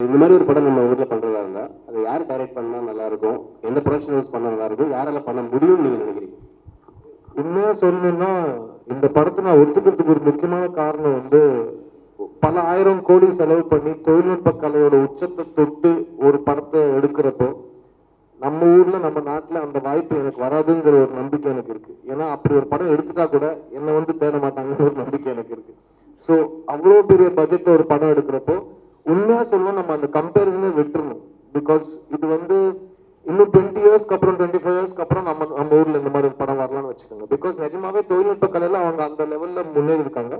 இந்த மாதிரி ஒரு படம் நம்ம ஊர்ல பண்றதா இருந்தா அதை யார் டைரக்ட் பண்ணா நல்லா இருக்கும் எந்த ப்ரொஃபஷனல்ஸ் பண்ணா நல்லா இருக்கும் யாரால பண்ண முடியும்னு நீங்க நினைக்கிறீங்க? உண்மையா சொல்லணும்னா இந்த படத்தை நான் ஒத்துக்கிறதுக்கு ஒரு முக்கியமான காரணம் வந்து பல ஆயிரம் கோடி செலவு பண்ணி தொழில்நுட்ப கலையோட உச்சத்தை தொட்டு ஒரு படத்தை எடுக்கிறப்போ நம்ம ஊர்ல நம்ம நாட்டில் அந்த வாய்ப்பு எனக்கு வராதுங்கிற ஒரு நம்பிக்கை எனக்கு இருக்கு. ஏன்னா அப்படி ஒரு படம் எடுத்துட்டா கூட என்னை வந்து தேட மாட்டாங்கன்னு ஒரு நம்பிக்கை எனக்கு இருக்கு. ஸோ அவ்வளோ பெரிய பட்ஜெட்ல ஒரு படம் எடுக்கிறப்போ உண்மையா சொல்லுவோம் நம்ம அந்த கம்பேரிசனே விட்டுறணும். பிகாஸ் இது வந்து இன்னும் டுவெண்ட்டி இயர்ஸ்க்கு அப்புறம் டுவெண்ட்டி ஃபைவ் இயர்ஸ்க்கு அப்புறம் நம்ம நம்ம ஊர்ல இந்த மாதிரி படம் வரலாம்னு வச்சுக்கோங்க. பிகாஸ் நிஜமாவே தொழில்நுட்ப கலையில அவங்க அந்த லெவல்ல முன்னேறி இருக்காங்க.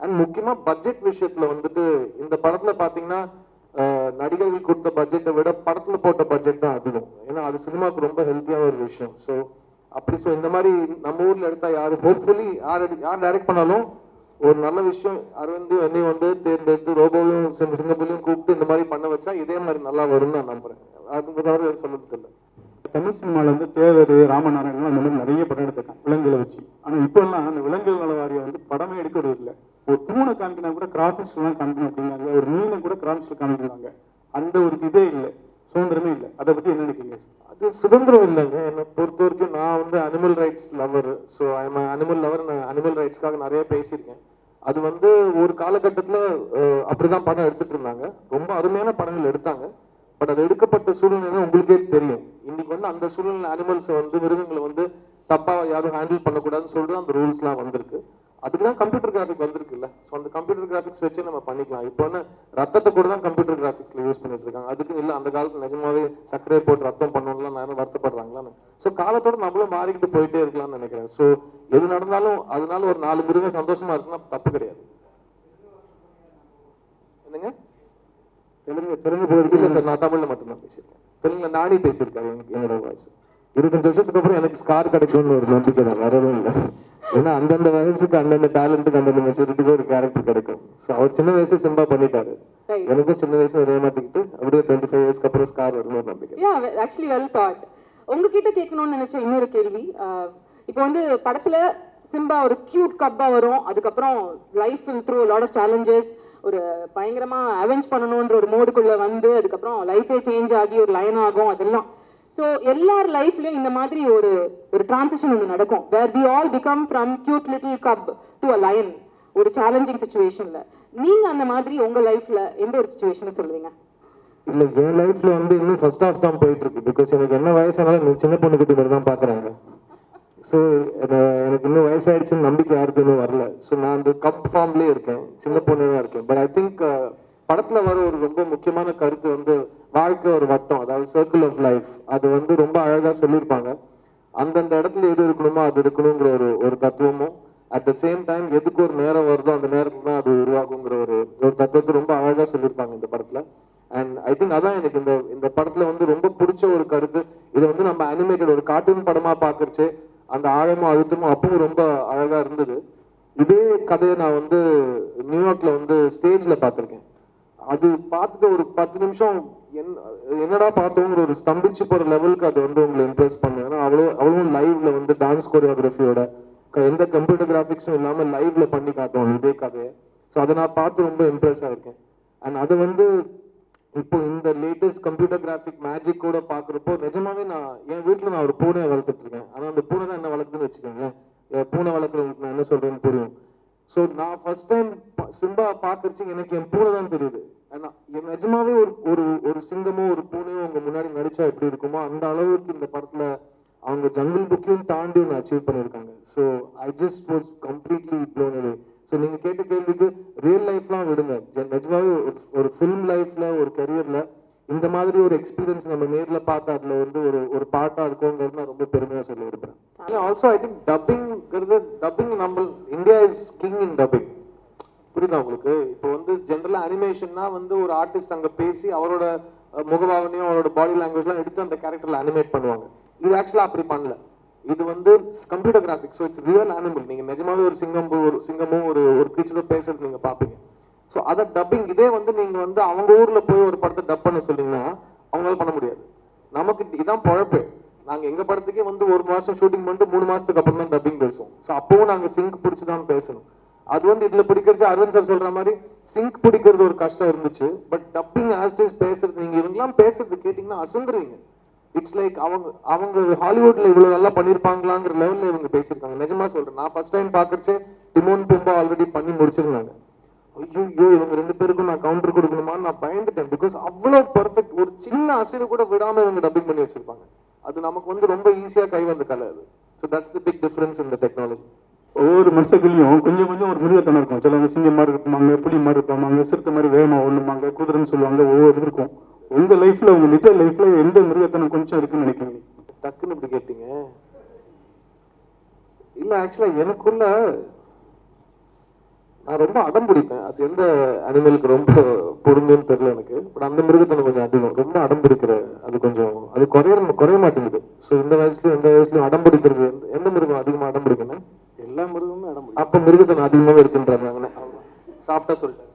அண்ட் முக்கியமா பட்ஜெட் விஷயத்துல வந்துட்டு இந்த படத்துல பாத்தீங்கன்னா நடிகர்கள் கொடுத்த பட்ஜெட்டை விட படத்துல போட்ட பட்ஜெட் தான் அதிகம். ஏன்னா அது சினிமாவுக்கு ரொம்ப ஹெல்த்தியான ஒரு விஷயம். ஸோ அப்படி ஸோ இந்த மாதிரி நம்ம ஊர்ல எடுத்தா யாரு ஹோப்ஃபுல்லி யார் யார் டைரக்ட் பண்ணாலும் ஒரு நல்ல விஷயம் அரவிந்தையும் என்னையும் வந்து தேர்ந்தெடுத்து ரோபோவையும் சிங்க- சிங்கப்பூரையும் கூப்பிட்டு இந்த மாதிரி பண்ண வச்சா இதே மாதிரி நல்லா வரும்னு நான் நம்புறேன். அதுக்கு தவிர வேறு சொல்றது இல்லை. தமிழ் சினிமாவில் வந்து தேவர் ராமநாராயணன் அந்த மாதிரி நிறைய படம் எடுத்திருக்காங்க விலங்குகளை வச்சு. ஆனால் இப்போ எல்லாம் அந்த விலங்குகள் நல வாரியம் வந்து படமே எடுக்கிறது இல்லை. ஒரு பூனை காமிக்கினா கூட கிராஃபிக்ஸ் எல்லாம் காமிக்கணும் அப்படிங்கிறாங்க ஒரு மீனை கூட கிராஃபிக்ஸ் காமிக்கிறாங்க அந்த ஒரு இதே இல்லை. சுதந்திரமே இல்லை. அதை பத்தி என்ன நினைக்கிறீங்க? அது சுதந்திரம் இல்லைங்க. என்னை பொறுத்த வரைக்கும் நான் வந்து animal rights lover so I'm animal lover நான் அனிமல் ரைட்ஸ்க்காக நிறைய பேசியிருக்கேன். அது வந்து ஒரு காலகட்டத்தில் அப்படிதான் படம் எடுத்துட்டு இருந்தாங்க. ரொம்ப அருமையான படங்கள் எடுத்தாங்க. பட் அது எடுக்கப்பட்ட சூழ்நிலை உங்களுக்கே தெரியும். இன்னைக்கு வந்து அந்த சூழ்நிலை அனிமல்ஸை வந்து மிருகங்களை வந்து தப்பாக யாரும் ஹேண்டில் பண்ணக்கூடாதுன்னு சொல்லிட்டு அந்த ரூல்ஸ்லாம் வந்திருக்கு. அதுக்கு தான் கம்ப்யூட்டர் கிராஃபிக் வந்திருக்குல்ல. ஸோ அந்த கம்ப்யூட்டர் கிராஃபிக்ஸ் வச்சே நம்ம பண்ணிக்கலாம். இப்போ வந்து ரத்தத்தை கூட தான் கம்ப்யூட்டர் கிராஃபிக்ஸில் யூஸ் பண்ணிட்டு இருக்காங்க. அதுக்கு இல்லை அந்த காலத்தில் நிஜமாவே சர்க்கரையை போட்டு ரத்தம் பண்ணணும்லாம் நேரம் வருத்தப்படுறாங்களான்னு. ஸோ காலத்தோட நம்மளும் மாறிக்கிட்டு போயிட்டே இருக்கலாம்னு நினைக்கிறேன். ஸோ எது நடந்தாலும் அதனால ஒரு நாலு மிருகம் சந்தோஷமா இருக்குன்னா தப்பு கிடையாது. என்னங்க? தெலுங்கு தெலுங்கு இல்ல பகுதிக்கு சார் நான் தமிழ்ல மட்டும்தான் பேசியிருக்கேன். தெலுங்குல நானே பேசியிருக்காரு எனக்கு என்னோட வாய்ஸ் இருபத்தஞ்சு வருஷத்துக்கு அப்புறம் எனக்கு ஸ்கார் கிடைக்கும்னு ஒரு நம்பிக்கை தான் எதுவும் இல்லை. ஏன்னா அந்தந்த வயசுக்கு அந்தந்த டேலண்ட்டுக்கு அந்தந்த மெச்சூரிட்டிக்கு ஒரு கேரக்டர் கிடைக்கும். ஸோ அவர் சின்ன வயசு சிம்பா பண்ணிட்டாரு. எனக்கும் சின்ன வயசுல ஏமாத்திக்கிட்டு அப்படியே டுவெண்ட்டி ஃபைவ் இயர்ஸ்க்கு அப்புறம் ஸ்கார் வரும்னு நம்பிக்கை. ஆக்சுவலி வெல் தாட் உங்ககிட்ட கேட்கணும்னு நினைச்ச இன்னொரு கேள்வி இப்போ வந்து படத்துல சிம்பா ஒரு கியூட் கப்பா வரும். அதுக்கப்புறம் life through lot of challenges ஒரு பயங்கரமா அவெஞ்ச் பண்ணணுன்ற ஒரு மோடுக்குள்ள வந்து அதுக்கப்புறம் லைஃபே சேஞ்ச் ஆகி ஒரு லைன் ஆகும் அதெல்லாம். ஸோ எல்லார் லைஃப்லயும் இந்த மாதிரி ஒரு ஒரு டிரான்சிஷன் ஒன்று நடக்கும். Where we all become from cute little cub to a lion ஒரு சேலஞ்சிங் சுச்சுவேஷன்ல நீங்க அந்த மாதிரி உங்க லைஃப்ல எந்த ஒரு சுச்சுவேஷனை சொல்லுவீங்க? இல்ல என் லைஃப்ல வந்து இன்னும் ஃபர்ஸ்ட் ஆஃப் தான் போயிட்டு இருக்கு. பிகாஸ் எனக்கு என்ன வயசானாலும் சின்ன பொண்ணு குட்டி மாதிரி தான் பாக்குறாங்க. ஸோ எனக்கு இன்னும் வயசாயிடுச்சுன்னு நம்பிக்கை யாருக்கும் இன்னும் வரல. ஸோ நான் அந்த கப் ஃபார்ம்லேயே இருக்கேன். சின்ன பொண்ணு தான் இருக்கேன் பட் ஐ திங்க் படத்தில் வர ஒரு ரொம்ப முக்கியமான கருத்து வந்து வாழ்க்கை ஒரு வட்டம் அதாவது சர்க்கிள் ஆஃப் லைஃப் அது வந்து ரொம்ப அழகாக சொல்லியிருப்பாங்க. அந்தந்த இடத்துல எது இருக்கணுமோ அது இருக்கணுங்கிற ஒரு ஒரு தத்துவமும் அட் த சேம் டைம் எதுக்கு ஒரு நேரம் வருதோ அந்த நேரத்தில் தான் அது உருவாகுங்கிற ஒரு ஒரு தத்துவத்தை ரொம்ப அழகாக சொல்லியிருப்பாங்க இந்த படத்தில். அண்ட் ஐ திங்க் அதான் எனக்கு இந்த இந்த படத்தில் வந்து ரொம்ப பிடிச்ச ஒரு கருத்து. இதை வந்து நம்ம அனிமேட்டட் ஒரு கார்ட்டூன் படமாக பார்க்குறச்சே அந்த ஆழமும் அழுத்தமும் அப்பவும் ரொம்ப அழகா இருந்தது. இதே கதையை நான் வந்து நியூயார்க்ல வந்து ஸ்டேஜ்ல பார்த்துருக்கேன். அது பார்த்துட்டு ஒரு பத்து நிமிஷம் என்னடா பார்த்தோங்கிற ஒரு ஸ்தம்பிச்சு போற லெவலுக்கு அது வந்து உங்களை இம்ப்ரெஸ் பண்ணும். ஏன்னா அவ்வளோ அவ்வளவும் லைவ்ல வந்து டான்ஸ் கோரியோகிராஃபியோட எந்த கம்ப்யூட்டர் கிராஃபிக்ஸும் இல்லாமல் லைவ்ல பண்ணி காட்டுவோம் இதே கதையை. ஸோ அதை நான் பார்த்து ரொம்ப இம்ப்ரெஸ் ஆயிருக்கேன் அண்ட் அதை வந்து இப்போ இந்த லேட்டஸ்ட் கம்ப்யூட்டர் கிராஃபிக் மேஜிக் கூட பாக்குறப்போ நிஜமாவே நான் என் வீட்டில் நான் ஒரு பூனையை வளர்த்துட்டு இருக்கேன். ஆனா அந்த பூனை தான் என்ன வளர்க்குதுன்னு வச்சுக்கோங்களேன். என் பூனை வளர்க்குறவங்களுக்கு நான் என்ன சொல்றேன்னு தெரியும். ஸோ நான் ஃபர்ஸ்ட் டைம் சிம்பா பார்க்கறச்சு எனக்கு என் பூனை தான் தெரியுது. ஆனால் என் நிஜமாவே ஒரு ஒரு ஒரு சிங்கமோ ஒரு பூனையோ உங்க முன்னாடி நடிச்சா எப்படி இருக்குமோ அந்த அளவுக்கு இந்த படத்துல அவங்க ஜங்கிள் புக்கையும் தாண்டி ஒன்று அச்சீவ் பண்ணியிருக்காங்க. So I just was completely blown away so நீங்கள் கேட்ட கேள்விக்கு ரியல் லைஃப்லாம் விடுங்க. நிஜமாவே ஒரு- ஃபிலிம் லைஃப்ல ஒரு கரியர்ல இந்த மாதிரி ஒரு எக்ஸ்பீரியன்ஸ் நம்ம நேரில் பார்த்து அதில் வந்து ஒரு ஒரு பாட்டா இருக்குங்கிறது நான் ரொம்ப பெருமையாக சொல்ல விரும்புறேன் ஆல்சோ ஐ திங்க் டப்பிங்கிறது டப்பிங் நம்ம India is king in dubbing புரியுதா உங்களுக்கு? இப்போ வந்து ஜென்ரலாக அனிமேஷன்னா வந்து ஒரு ஆர்டிஸ்ட் அங்கே பேசி அவரோட முகபாவனையும் அவரோட பாடி லாங்குவேஜ்லாம் எடுத்து அந்த கேரக்டரில் அனிமேட் பண்ணுவாங்க. இது ஆக்சுவலாக அப்படி பண்ணல. இது வந்து computer graphics so it's real animal நீங்க நிஜமாவே ஒரு சிங்கம் ஒரு சிங்கமும் ஒரு ஒரு கிரீச்சரோ பேசுறது நீங்க பார்ப்பீங்க. ஸோ அதை டப்பிங் இதே வந்து நீங்க வந்து அவங்க ஊர்ல போய் ஒரு படத்தை டப் பண்ண சொன்னீங்கன்னா அவங்களால பண்ண முடியாது. நமக்கு இதான் பொழப்பு. நாங்க எங்க படத்துக்கே வந்து ஒரு மாசம் ஷூட்டிங் பண்ணிட்டு மூணு மாசத்துக்கு அப்புறம் தான் டப்பிங் பேசுவோம். ஸோ அப்பவும் நாங்க சிங்க் பிடிச்சி தான் பேசணும். அது வந்து இதுல பிடிக்கிறது அரவிந்த் சார் சொல்ற மாதிரி சிங்க் பிடிக்கிறது ஒரு கஷ்டம் இருந்துச்சு. பட் டப்பிங் ஆஸ்டிஸ் பேசுறது நீங்க இவங்கெல்லாம் பேசுறது கேட்டிங்கன்னா அசந்துருவீங்க. இட்ஸ் லைக் அவங்க அவங்க ஹாலிவுட்ல இவ்வளவு நல்லா பண்ணிருப்பாங்களாங்கிற லெவல்ல இவங்க பேசியிருக்காங்க. நிஜமா சொல்றேன். நான் ஃபர்ஸ்ட் டைம் பாக்குறச்சே டிமோன் பிம்பா ஆல்ரெடி பண்ணி முடிச்சிருந்தாங்க. ஐயோ இவங்க ரெண்டு பேருக்கும் நான் கவுண்டர் கொடுக்கணுமான்னு நான் பயந்துட்டேன். பிகாஸ் அவ்வளவு பர்ஃபெக்ட் ஒரு சின்ன அசைவு கூட விடாம இவங்க டப்பிங் பண்ணி வச்சிருப்பாங்க. அது நமக்கு வந்து ரொம்ப ஈஸியா கை வந்த கலை அது. So that's the big difference இந்த டெக்னாலஜி ஒவ்வொரு மனுஷக்குள்ளேயும் கொஞ்சம் கொஞ்சம் ஒரு மிருகத்தனம் இருக்கும். சிலவங்க சிங்கம் மாதிரி இருப்பாங்க புலி மாதிரி இருப்பாங்க சிறுத்தை மாதிரி வேகமாக ஒண்ணுமாங்க குதிரைன்னு சொல்லுவாங்க ஒவ்வொரு இருக்கும். உங்க லைஃப்ல உங்க நிஜ லைஃப்ல எந்த மிருகத்தனம் கொஞ்சம் இருக்குன்னு நினைக்கிறீங்க? டக்குன்னு இப்படி கேட்டீங்க. இல்ல ஆக்சுவலா எனக்குள்ள நான் ரொம்ப அடம் பிடிப்பேன். அது எந்த அனிமலுக்கு ரொம்ப பொருந்துன்னு தெரியல எனக்கு. பட் அந்த மிருகத்தனம் கொஞ்சம் அதிகம். ரொம்ப அடம் பிடிக்கிற அது கொஞ்சம் அது குறைய குறைய மாட்டேங்குது. ஸோ இந்த வயசுலயும் எந்த வயசுலயும் அடம் பிடிக்கிறது எந்த- மிருகம் அதிகமா அடம் பிடிக்கணும் எல்லா மிருகமும் இடம் அப்ப மிருகத்தனம் அதிகமாவே இருக்குன்றாங்க. சாஃப்டா சொல்லிட்டேன்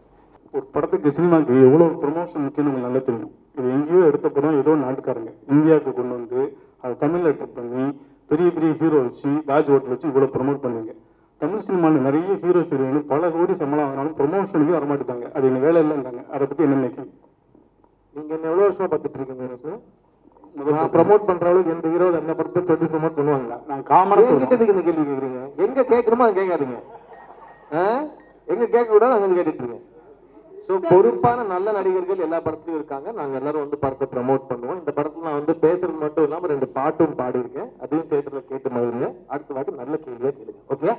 ஒரு படத்துக்கு சினிமாக்கு எவ்வளவு ப்ரொமோஷன் முக்கியம் உங்களுக்கு நல்லா தெரியும். இது எங்கேயோ எடுத்த படம் ஏதோ நாட்டுக்காரங்க இந்தியாவுக்கு கொண்டு வந்து அதை தமிழ்ல டப் பண்ணி பெரிய பெரிய ஹீரோ வச்சு தாஜ் ஹோட்டல் வச்சு இவ்வளவு ப்ரொமோட் பண்ணுவீங்க தமிழ் சினிமாவில் நிறைய ஹீரோ ஹீரோயின் பல கோடி சம்பளம் வாங்கினாலும் ப்ரொமோஷனுக்கு வரமாட்டாங்க அது எங்க வேலை இல்லைன்றாங்க. அதை பத்தி என்ன நினைக்கிறீங்க? நீங்க என்ன எவ்வளவு வருஷமா பார்த்துட்டு இருக்கீங்க சார்? நான் ப்ரோமோட் பண்ற அளவுக்கு எந்த ஹீரோ என்ன படத்தை சொல்லி ப்ரோமோட் பண்ணுவாங்களா? நான் சொல்றேன். எதுக்கு இந்த கேள்வி கேக்குறீங்க எங்க கேட்கணுமோ அதை கேட்காதீங்க? எங்க கேட்க கூடாது அங்க கேட்டுட்டு இருக்கீங்க ஸோ பொறுப்பான நல்ல நடிகர்கள் எல்லா படத்துலயும் இருக்காங்க. நாங்க எல்லாரும் வந்து படத்தை ப்ரோமோட் பண்ணுவோம். இந்த படத்துல நான் வந்து பேசுறது மட்டும் இல்லாம ரெண்டு பாட்டும் பாடியிருக்கேன். அதையும் தேட்டர்ல கேட்டு மகிழுங்க. அடுத்த வாட்டி நல்ல கேள்வியா கேளுங்க. ஓகே